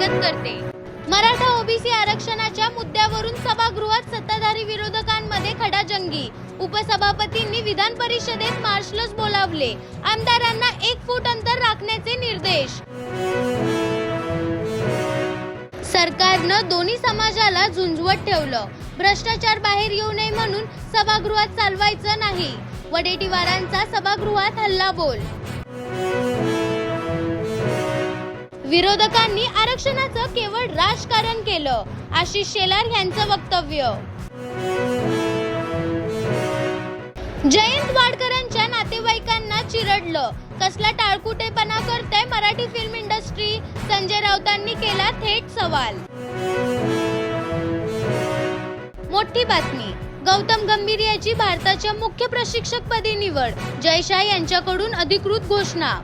स्वागत करते. मराठा ओबीसी आरक्षणाच्या मुद्द्यावरून सभागृहात सत्ताधारी विरोधकांमध्ये खडाजंगी. उपसभापतींनी विधान परिषदेत मार्शलच बोलावले. आमदारांना एक फूट अंतर राखण्याचे निर्देश. सरकारनं दोन्ही समाजाला झुंजवत ठेवलं. भ्रष्टाचार बाहेर येऊ नये म्हणून सभागृहात चालवायचं नाही. वडेटीवारांचा सभागृहात हल्ला बोल विरोधकांनी आरक्षणाचं केवळ राजकारण केलं आशिष शेलार यांचं वक्तव्य. जयंत वाडकरांच्या नातेवाईकांना चिरडलं. कसला टाळकुटेपणा करते मराठी फिल्म इंडस्ट्री संजय राऊतांनी केला थेट सवाल. मोठी बातमी. गौतम गंभीर याची भारताच्या मुख्य प्रशिक्षकपदी निवड. जयशाह यांच्याकडून अधिकृत घोषणा.